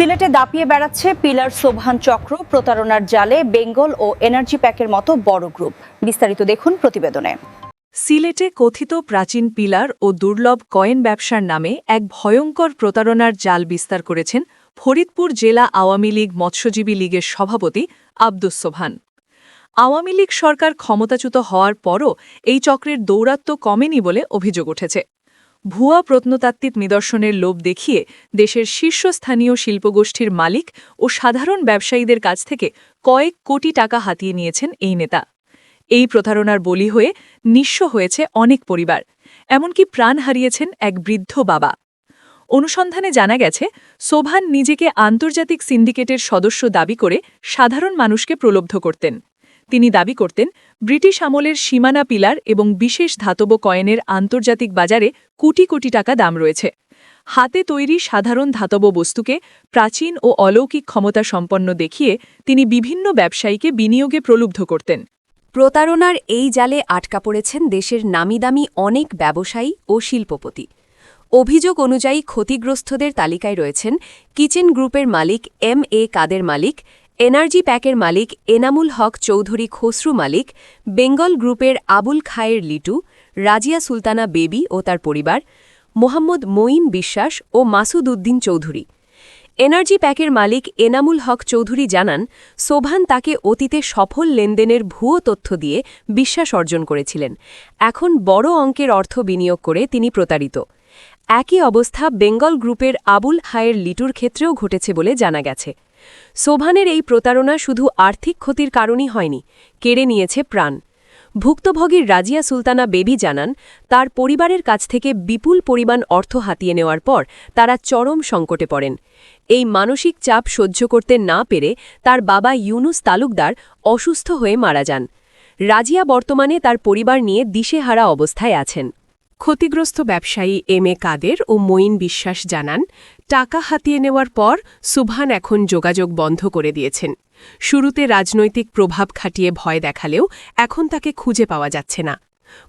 সিলেটে দাপিয়ে বেড়াচ্ছে পিলার সোভান চক্র, প্রতারণার জালে বেঙ্গল ও এনার্জি প্যাকের মতো বড় গ্রুপ। বিস্তারিত দেখুন প্রতিবেদনে। সিলেটে কথিত প্রাচীন পিলার ও দুর্লভ কয়েন ব্যবসার নামে এক ভয়ঙ্কর প্রতারণার জাল বিস্তার করেছেন ফরিদপুর জেলা আওয়ামী লীগ মৎস্যজীবী লীগের সভাপতি আব্দুস সোভান আওয়ামী লীগ সরকার ক্ষমতাচ্যুত হওয়ার পরও এই চক্রের দৌরাত্ম্য কমেনি বলে অভিযোগ উঠেছে। ভুয়া প্রত্নতাত্ত্বিক নিদর্শনের লোভ দেখিয়ে দেশের শীর্ষস্থানীয় শিল্পগোষ্ঠীর মালিক ও সাধারণ ব্যবসায়ীদের কাছ থেকে কয়েক কোটি টাকা হাতিয়ে নিয়েছেন এই নেতা। এই প্রতারণার বলি হয়ে নিঃস্ব হয়েছে অনেক পরিবার, এমনকি প্রাণ হারিয়েছেন এক বৃদ্ধ বাবা। অনুসন্ধানে জানা গেছে, সোভান নিজেকে আন্তর্জাতিক সিন্ডিকেটের সদস্য দাবি করে সাধারণ মানুষকে প্রলব্ধ করতেন। তিনি দাবি করতেন, ব্রিটিশ আমলের সীমানা পিলার এবং বিশেষ ধাতব কয়েনের আন্তর্জাতিক বাজারে কোটি কোটি টাকা দাম রয়েছে। হাতে তৈরি সাধারণ ধাতব বস্তুকে প্রাচীন ও অলৌকিক ক্ষমতা সম্পন্ন দেখিয়ে তিনি বিভিন্ন ব্যবসায়ীকে বিনিয়োগে প্রলুব্ধ করতেন। প্রতারণার এই জালে আটকা পড়েছেন দেশের নামিদামি অনেক ব্যবসায়ী ও শিল্পপতি। অভিযোগ অনুযায়ী ক্ষতিগ্রস্তদের তালিকায় রয়েছেন কিচেন গ্রুপের মালিক এম এ কাদের মালিক এনার্জি প্যাকের মালিক এনামুল হক চৌধুরী খসরু মালিক, বেঙ্গল গ্রুপের আবুল খায়ের লিটু, রাজিয়া সুলতানা বেবি ও তার পরিবার, মোহাম্মদ মঈন বিশ্বাস ও মাসুদ উদ্দিন চৌধুরী। এনার্জি প্যাকের মালিক এনামুল হক চৌধুরী জানান, সোভান তাকে অতীতে সফল লেনদেনের ভুয়ো তথ্য দিয়ে বিশ্বাস অর্জন করেছিলেন। এখন বড় অঙ্কের অর্থ বিনিয়োগ করে তিনি প্রতারিত। একই অবস্থা বেঙ্গল গ্রুপের আবুল হায়ের লিটুর ক্ষেত্রেও ঘটেছে বলে জানা গেছে। সোভানের এই প্রতারণা শুধু আর্থিক ক্ষতির কারণই হয়নি, কেড়ে নিয়েছে প্রাণ। ভুক্তভোগীর রাজিয়া সুলতানা বেবি জানান, তার পরিবারের কাছ থেকে বিপুল পরিমাণ অর্থ হাতিয়ে নেওয়ার পর তারা চরম সংকটে পড়েন। এই মানসিক চাপ সহ্য করতে না পেরে তার বাবা ইউনুস তালুকদার অসুস্থ হয়ে মারা যান। রাজিয়া বর্তমানে তার পরিবার নিয়ে দিশেহারা অবস্থায় আছেন। ক্ষতিগ্রস্ত ব্যবসায়ী এম এ কাদের ও মঈন বিশ্বাস জানান, টাকা হাতিয়ে নেওয়ার পর সুভান এখন যোগাযোগ বন্ধ করে দিয়েছেন। শুরুতে রাজনৈতিক প্রভাব খাটিয়ে ভয় দেখালেও এখন তাকে খুঁজে পাওয়া যাচ্ছে না।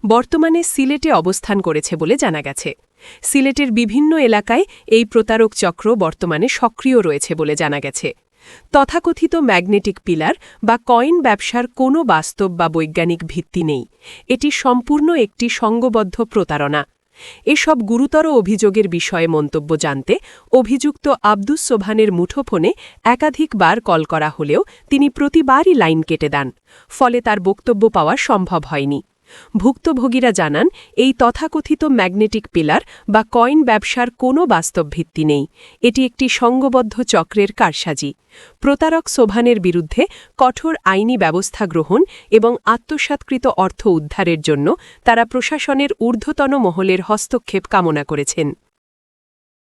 বর্তমানে সিলেটে অবস্থান করেছে বলে জানা গেছে। সিলেটের বিভিন্ন এলাকায় এই প্রতারক চক্র বর্তমানে সক্রিয় রয়েছে বলে জানা গেছে। তথাকথিত ম্যাগনেটিক পিলার বা কয়েন ব্যবসার কোনো বাস্তব বা বৈজ্ঞানিক ভিত্তি নেই। এটি সম্পূর্ণ একটি সঙ্গবদ্ধ প্রতারণা। এসব গুরুতর অভিযোগের বিষয়ে মন্তব্য জানতে অভিযুক্ত আব্দুস সোভানের মুঠোফোনে একাধিকবার কল করা হলেও তিনি প্রতিবারই লাইন কেটে দেন, ফলে তার বক্তব্য পাওয়া সম্ভব হয়নি। ভুক্তভোগীরা জানান, এই তথাকথিত ম্যাগনেটিক পিলার বা কয়েন ব্যবসার কোনো বাস্তব ভিত্তি নেই। এটি একটি সঙ্গবদ্ধ চক্রের কারসাজি। প্রতারক সোভানের বিরুদ্ধে কঠোর আইনি ব্যবস্থা গ্রহণ এবং আত্মসাৎকৃত অর্থ উদ্ধারের জন্য তারা প্রশাসনের ঊর্ধ্বতন মহলের হস্তক্ষেপ কামনা করেছেন।